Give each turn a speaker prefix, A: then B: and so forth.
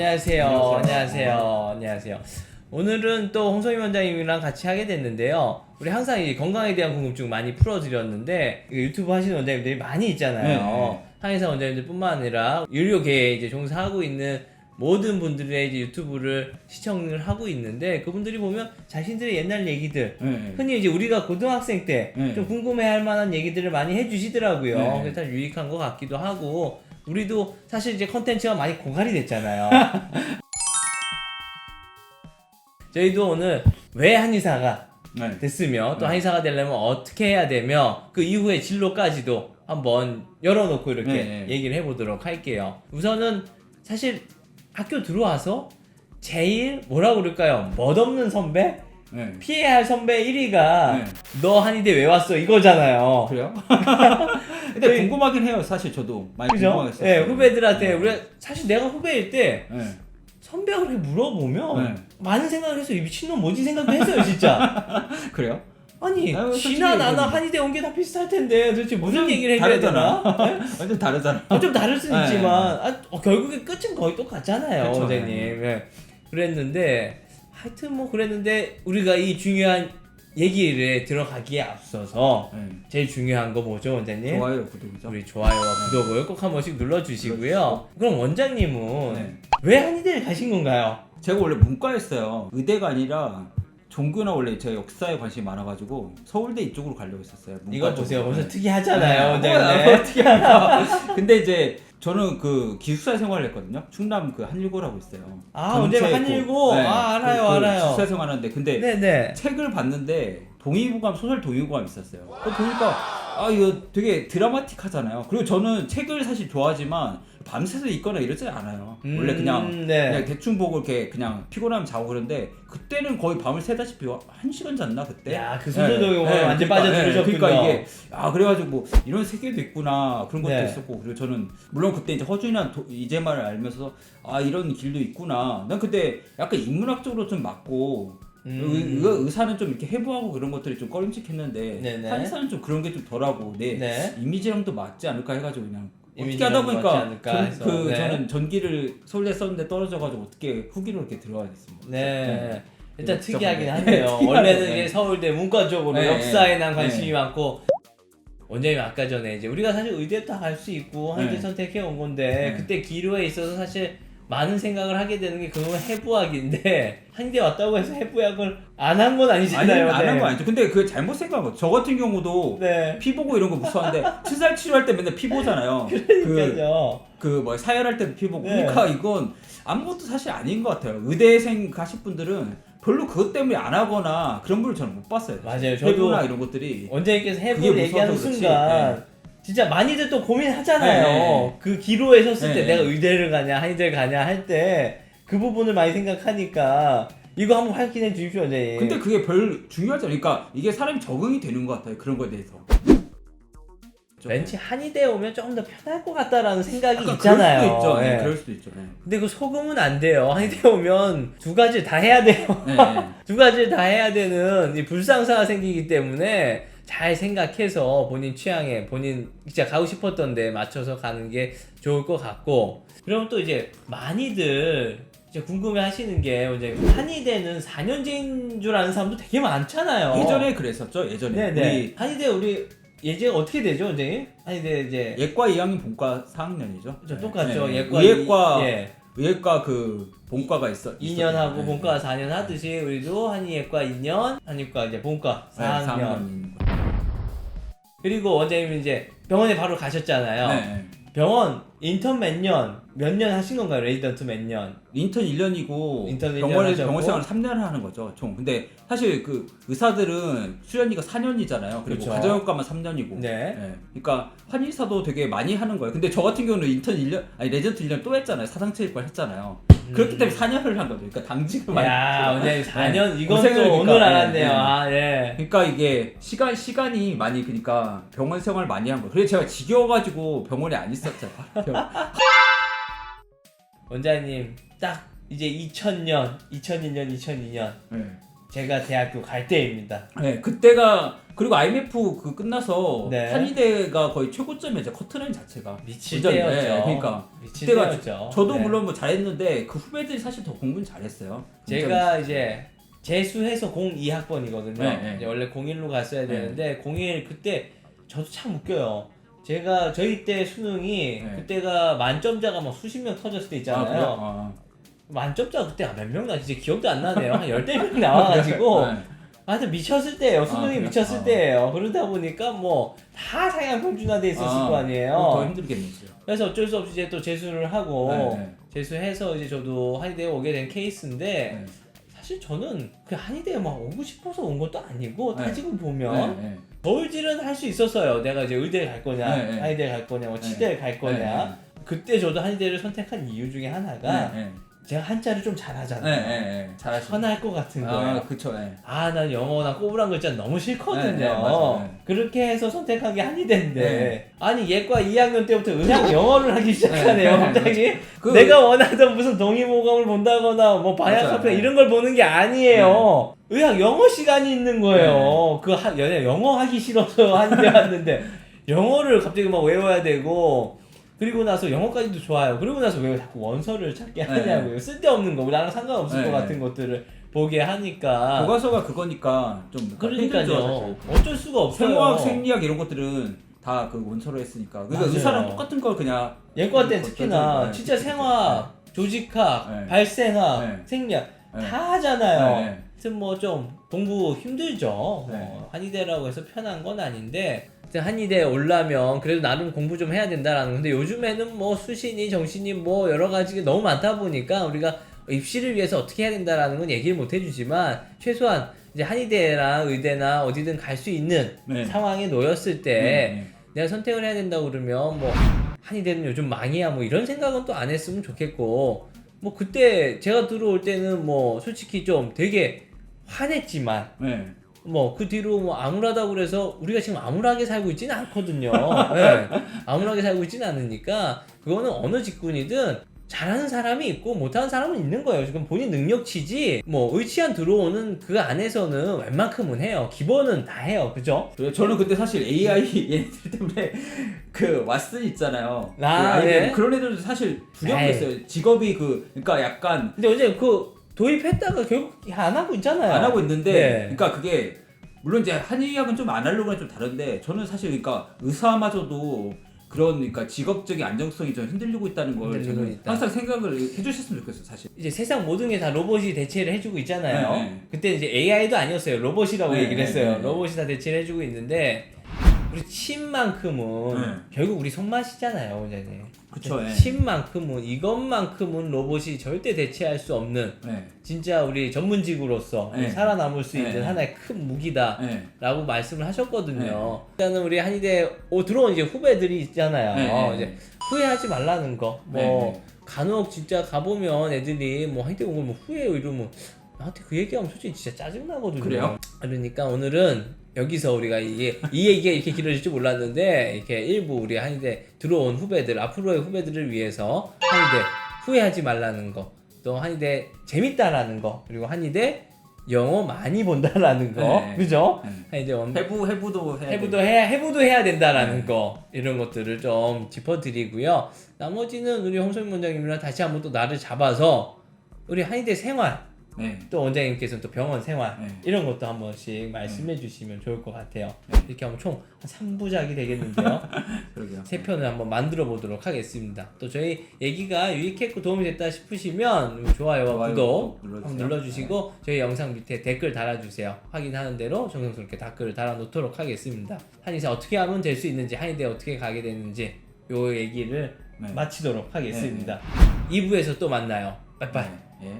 A: 안녕하세요.
B: 안녕하세요.
A: 안녕하세요. 오늘은 또 홍성희 원장님이랑 같이 하게 됐는데요. 우리 항상 이 건강에 대한 궁금증 많이 풀어드렸는데 이거 유튜브 하시는 원장님들이 많이 있잖아요.
B: 네.
A: 한의사 원장님들뿐만 아니라 의료계에 이제 종사하고 있는 모든 분들의 이제 유튜브를 시청을 하고 있는데 그분들이 보면 자신들의 옛날 얘기들
B: 네.
A: 흔히 이제 우리가 고등학생 때좀
B: 네.
A: 궁금해할 만한 얘기들을 많이 해주시더라고요.
B: 네.
A: 그래서 유익한 것 같기도 하고 우리도 사실 이제 컨텐츠가 많이 고갈이 됐잖아요. 저희도 오늘 왜 한의사가
B: 네.
A: 됐으며 또
B: 네.
A: 한의사가 되려면 어떻게 해야 되며 그 이후의 진로까지도 한번 열어놓고 이렇게
B: 네, 네.
A: 얘기를 해보도록 할게요. 우선은 사실 학교 들어와서 제일 뭐라 그럴까요? 멋없는 선배?
B: 네.
A: 피해야 할 선배 1위가
B: 네.
A: 너 한의대 왜 왔어 이거잖아요.
B: 그래요? 근데
A: 저희-
B: 궁금하긴 해요. 사실 저도 많이
A: 그죠?
B: 궁금하겠어요.
A: 네, 후배들한테
B: 네.
A: 우리 가 사실 내가 후배일 때
B: 네.
A: 선배가 그렇게 물어보면
B: 네.
A: 많은 생각을 해서 이 미친놈 뭐지 생각도 했어요 진짜.
B: 그래요?
A: 아니
B: 아유, 솔직히
A: 지나 나나. 한의대 온 게 다 비슷할 텐데 도대체 무슨 얘기를
B: 다르잖아.
A: 되나? 네?
B: 완전 다르잖아.
A: 어, 좀 다를 수
B: 네.
A: 있지만 아, 어, 결국에 끝은 거의 똑같잖아요
B: 그쵸.
A: 원장님. 네. 그랬는데 하여튼 뭐 그랬는데 우리가 이 중요한 얘기를 들어가기에 앞서서
B: 네.
A: 제일 중요한 거 뭐죠 원장님?
B: 좋아요, 구독이죠.
A: 우리 좋아요와 구독을 꼭 한 번씩 눌러주시고요. 그럼 원장님은
B: 네.
A: 왜 한의대를 가신 건가요?
B: 제가 원래 문과였어요. 의대가 아니라 종교나 원래 제가 역사에 관심이 많아가지고 서울대 이쪽으로 가려고 했었어요. 문과
A: 이거 보세요.
B: 쪽으로.
A: 벌써
B: 네.
A: 특이하잖아요,
B: 네.
A: 원장님.
B: 뭐, 어떻게 할까? 근데 이제 저는 그 기숙사 생활을 했거든요. 충남 그 한일고라고 있어요.
A: 아,
B: 전체 그-
A: 한일고? 아, 알아요,
B: 그, 그
A: 알아요.
B: 기숙사 생활하는데 근데
A: 네네.
B: 책을 봤는데 동의보감 소설 동의보감 있었어요. 그거 보니까 아 이거 되게 드라마틱하잖아요. 그리고 저는 책을 사실 좋아하지만 밤새서 읽거나 이러지 않아요. 원래 그냥
A: 음, 네.
B: 그냥 대충 보고 이렇게 그냥 피곤하면 자고 그러는데 그때는 거의 밤을 새다시피 한 시간 잤나 그때.
A: 야, 그 소설 동의보감에 완전
B: 그러니까,
A: 빠져들으셨군요.
B: 그러니까 이게 아 그래가지고 뭐 이런 세계도 있구나 그런 것도
A: 네.
B: 있었고 그리고 저는 물론 그때 이제 허준이랑 도- 이재만을 알면서 아 이런 길도 있구나. 난 그때 약간 인문학적으로 좀 맞고
A: 음.
B: 의, 의, 의사는 좀 이렇게 해부하고 그런 것들이 좀 꺼림칙했는데
A: 네네.
B: 한의사는 좀 그런 게 좀 덜하고 내
A: 네.
B: 이미지랑도 맞지 않을까 해가지고 그냥 어떻게 하다 보니까 전-. 그
A: 네.
B: 저는 전기를 서울대 썼는데 떨어져가지고 어떻게 후기로 이렇게 들어가게 됐습니다.
A: 네. 일단
B: 네,
A: 특이하긴
B: 네,
A: 하네요.
B: 특이하죠.
A: 원래는
B: 네.
A: 이제 서울대 문과 쪽으로
B: 네,
A: 역사에
B: 네.
A: 난 관심이
B: 네.
A: 많고 원장님 아까 전에 이제 우리가 사실 의대 다 갈 수 있고
B: 네.
A: 선택해 온 건데
B: 네.
A: 그때 기로에 있어서 사실 많은 생각을 하게 되는 게 그건 해부학인데 한의대 왔다고 해서 해부학을 안 한 건
B: 아니
A: 아니잖아요.
B: 안한
A: 네.
B: 거 아니죠. 근데 그 잘못 생각한 거. 저 같은 경우도
A: 네.
B: 피 보고 이런 거 무서워하는데 치살 치료할 때 맨날 피 보잖아요. 그
A: 그러니까요.
B: 그뭐 사열할 때도 피 보고
A: 네.
B: 그러니까 이건 아무것도 사실 아닌 것 같아요. 의대생 가실 분들은 별로 그것 때문에 안 하거나 그런 분을 저는 못 봤어요.
A: 맞아요. 저도
B: 해부나 이런 것들이
A: 원장님께서
B: 그게
A: 해부를 얘기하는. 순간 진짜 많이들 또 고민하잖아요.
B: 네, 네.
A: 그 기로에 섰을 때
B: 네,
A: 내가
B: 네.
A: 의대를 가냐 한의대를 가냐 할 때 그 부분을 많이 생각하니까 이거 한번 확인해 주십시오, 원장님.
B: 근데 그게 별 중요하지 않으니까 그러니까 이게 사람이 적응이 되는 것 같아요. 그런 거에 대해서.
A: 왠지 한의대 오면 조금 더 편할 것 같다라는 생각이 있잖아요.
B: 그럴 수도 있죠. 네,
A: 예.
B: 그럴 수도 있죠. 네.
A: 근데 그 소금은 안 돼요. 한의대 오면 두 가지를 다 해야 돼요.
B: 네, 네.
A: 두 가지를 다 해야 되는 이 불상사가 생기기 때문에 잘 생각해서 본인 취향에 본인 진짜 가고 싶었던 데 맞춰서 가는 게 좋을 것 같고 그럼 또 이제 많이들 이제 궁금해 하시는 게 이제 한의대는 4년제인 줄 아는 사람도 되게 많잖아요.
B: 예전에 그랬었죠. 예전에
A: 네네.
B: 우리
A: 한의대 우리 예제가 어떻게 되죠, 원장님? 한의대 이제
B: 예과 2학년 본과 4학년이죠.
A: 저 똑같죠. 예과
B: 의예과
A: 이- 예.
B: 의예과 그 본과가 있어.
A: 2년 하고
B: 있었죠.
A: 본과 4년 하듯이 우리도 한의예과 2년, 한의과 이제 본과
B: 네,
A: 4학년.
B: 4학년.
A: 그리고 원장님 이제 병원에 바로 가셨잖아요.
B: 네.
A: 병원 인턴 몇 년, 몇 년 하신 건가요? 레지던트 몇 년?
B: 인턴 1년이고
A: 인턴 1년
B: 병원에
A: 하셨고.
B: 병원 생활 3년을 하는 거죠. 총. 근데 사실 그 의사들은 수련이가 4년이잖아요. 그리고
A: 그렇죠.
B: 가정의과만 3년이고.
A: 네.
B: 그러니까 한의사도 되게 많이 하는 거예요. 근데 저 같은 경우는 인턴 1년 아니 레전트 1년 또 했잖아요. 사상체육과 했잖아요. 그렇기 때문에 4년을 한 거죠. 그러니까 당직을 많이
A: 음. 야. 원장님 4년
B: 네.
A: 이건
B: 고생을
A: 또
B: 그러니까,
A: 오늘
B: 네,
A: 알았네요.
B: 네.
A: 아, 예.
B: 그러니까 이게 시간 시간이 많이 그러니까 병원 생활 많이 한 거예요. 그래서 제가 지겨워가지고 병원에 안 있었죠.
A: 원장님 딱 이제 2000년, 2001년, 2002년
B: 네.
A: 제가 대학교 갈 때입니다.
B: 네, 그때가 그리고 IMF 그 끝나서
A: 네.
B: 한의대가 거의 최고점이었죠 커트라인 자체가
A: 미칠
B: 완전,
A: 때였죠.
B: 네, 그러니까
A: 미칠
B: 그때가
A: 때였죠.
B: 저도
A: 네.
B: 물론 뭐 잘했는데 그 후배들이 사실 더 공부는 잘했어요.
A: 제가 이제 재수해서 02학번이거든요.
B: 네, 네.
A: 원래 01로 갔어야
B: 네.
A: 되는데 01 그때 저도 참 웃겨요. 제가 저희 때 수능이
B: 네.
A: 그때가 만점자가 막 수십 명 터졌을 때
B: 아,
A: 있잖아요.
B: 그래요? 아,
A: 만점자 그때 몇 명나 진짜 기억도 안 나네요. 한 열댓 명 나와가지고
B: 네.
A: 하여튼 미쳤을 때예요. 수능이
B: 그래요?
A: 미쳤을
B: 아.
A: 때예요. 그러다 보니까 뭐 다 상향 평준화돼 있었을
B: 아,
A: 거 아니에요.
B: 더 힘들겠네요.
A: 그래서 어쩔 수 없이 이제 또 재수를 하고
B: 네, 네.
A: 재수해서 이제 저도 한의대에 오게 된 케이스인데
B: 네.
A: 사실 저는 그 한의대에 막 오고 싶어서 온 것도 아니고
B: 네.
A: 따지고 보면
B: 네, 네.
A: 서울질은 할 수 있었어요. 내가 이제 의대에 갈 거냐. 한의대에 갈 거냐, 뭐 치대에 갈 거냐.
B: 네,
A: 그때 저도 한의대를 선택한 이유 중에 하나가. 제가 한자를 좀
B: 네,
A: 잘하잖아요.
B: 네, 네. 잘하시네.
A: 편할 것 같은 거예요.
B: 아, 그쵸. 네.
A: 아, 난 영어나 꼬부랑 글자 너무 싫거든요.
B: 네, 네, 맞아요. 네.
A: 그렇게 해서 선택한 게 한의대인데.
B: 네.
A: 아니, 예과 2학년 때부터 의학 영어를 하기 시작하네요,
B: 네,
A: 갑자기.
B: 그-
A: 내가 원하던 무슨 동의모감을 본다거나, 뭐,
B: 맞아요. 네.
A: 이런 걸 보는 게 아니에요. 의학 영어 시간이 있는 거예요. 그, 하, 영어 하기 싫어서 한의대 왔는데, 영어를 갑자기 막 외워야 되고, 그리고 나서 영어까지도 좋아요. 그리고 나서 왜 자꾸 원서를 찾게 하냐고요. 쓸데없는 거, 나랑 상관없을
B: 네.
A: 것 같은 것들을 보게 하니까.
B: 교과서가 그거니까 좀 힘들죠,
A: 그러니까요.
B: 사실.
A: 어쩔 수가 없어요.
B: 생화학, 생리학 이런 것들은 다 그 원서로 했으니까. 그러니까
A: 맞아요.
B: 의사랑 똑같은 걸 그냥
A: 예과 때
B: 그거
A: 특히나
B: 네,
A: 진짜 생화학, 조직학,
B: 네.
A: 발생학,
B: 네.
A: 생리학
B: 네.
A: 다 하잖아요.
B: 네.
A: 하여튼 뭐 좀 공부 힘들죠.
B: 네.
A: 뭐 한의대라고 해서 편한 건 아닌데 한의대에 올라면 그래도 나름 공부 좀 해야 된다라는 건데 요즘에는 뭐 수신이 정신이 뭐 여러 가지가 너무 많다 보니까 우리가 입시를 위해서 어떻게 해야 된다라는 건 얘기를 못 해주지만 최소한 이제 한의대나 의대나 어디든 갈 수 있는
B: 네.
A: 상황에 놓였을 때
B: 네,
A: 내가 선택을 해야 된다고 그러면 뭐 한의대는 요즘 망이야 뭐 이런 생각은 또 안 했으면 좋겠고 뭐 그때 제가 들어올 때는 뭐 솔직히 좀 되게 화냈지만
B: 네. 네.
A: 뭐그 뒤로 뭐 암울하다고 그래서 우리가 지금 암울하게 살고 있지는 않거든요. 네. 암울하게 살고 있지는 않으니까 그거는 어느 직군이든 잘하는 사람이 있고 못하는 사람은 있는 거예요. 지금 본인 능력치지 뭐 의치한 들어오는 그 안에서는 웬만큼은 해요. 기본은 다 해요. 그죠?
B: 저는 그때 사실 AI 얘네들 때문에 그 왓슨 있잖아요.
A: 아,
B: 그
A: 네.
B: 그런 애들도 사실 두려웠어요. 직업이 그 그러니까 약간
A: 근데 어제 그 도입했다가 결국 안 하고 있잖아요.
B: 안 하고 있는데
A: 네.
B: 그러니까 그게 물론 이제 한의학은 좀 아날로그는 좀 다른데 저는 사실 그러니까 의사마저도 그런 그러니까 직업적인 안정성이 좀 흔들리고 있다는 걸
A: 흔들리고
B: 저는
A: 있다.
B: 항상 생각을 해주셨으면 좋겠어요 사실.
A: 이제 세상 모든 게 다 로봇이 대체를 해주고 있잖아요.
B: 네, 네.
A: 그때 이제 AI도 아니었어요. 로봇이라고
B: 네,
A: 얘기를
B: 네,
A: 했어요.
B: 네, 네.
A: 로봇이 다 대체를 해주고 있는데 우리 침만큼은
B: 네.
A: 결국 우리 손맛이잖아요, 원장님.
B: 그쵸, 예.
A: 침만큼은 이것만큼은 로봇이 절대 대체할 수 없는
B: 네.
A: 진짜 우리 전문직으로서
B: 네.
A: 살아남을 수
B: 네,
A: 있는
B: 네.
A: 하나의 큰 무기다.
B: 네.
A: 라고 말씀을 하셨거든요. 일단은 우리 한의대 오, 들어온 이제 후배들이 있잖아요.
B: 네, 네,
A: 이제
B: 네.
A: 후회하지 말라는 거. 뭐
B: 네, 네.
A: 간혹 진짜 가보면 애들이 뭐 한의대 온거뭐 후회해요 이러면 나한테 그 얘기하면 솔직히 진짜 짜증 나거든요.
B: 그래요?
A: 그러니까 오늘은 여기서 우리가 이게 이 얘기가 이렇게 길어질 줄 몰랐는데 이렇게 일부 우리 한의대 들어온 후배들 앞으로의 후배들을 위해서 한의대 후회하지 말라는 거. 또 한의대 재밌다라는 거 그리고 한의대 영어 많이 본다라는 거
B: 네.
A: 그죠?
B: 네.
A: 한의대 원
B: 해부 해부도 해야
A: 해부도
B: 되고.
A: 해야 해부도 해야 된다라는
B: 네.
A: 거 이런 것들을 좀 짚어드리고요. 나머지는 우리 홍소민 원장님이랑 다시 한번 또 나를 잡아서 우리 한의대 생활
B: 네.
A: 또 원장님께서는 또 병원 생활
B: 네.
A: 이런 것도 한 번씩 말씀해 주시면 좋을 것 같아요.
B: 네.
A: 이렇게 하면 총 3부작이 되겠는데요.
B: 그러게요.
A: 세 편을 한번 만들어 보도록 하겠습니다. 또 저희 얘기가 유익했고 도움이 됐다 싶으시면 좋아요와
B: 좋아요,
A: 구독
B: 눌러주세요.
A: 눌러주시고 저희 영상 밑에 댓글 달아주세요. 확인하는 대로 정성스럽게 댓글을 달아놓도록 하겠습니다. 한의사 어떻게 하면 될 수 있는지 한의대 어떻게 가게 되는지 요 얘기를
B: 네.
A: 마치도록 하겠습니다. 2부에서 또 만나요. 빠이빠이.
B: 네. 예.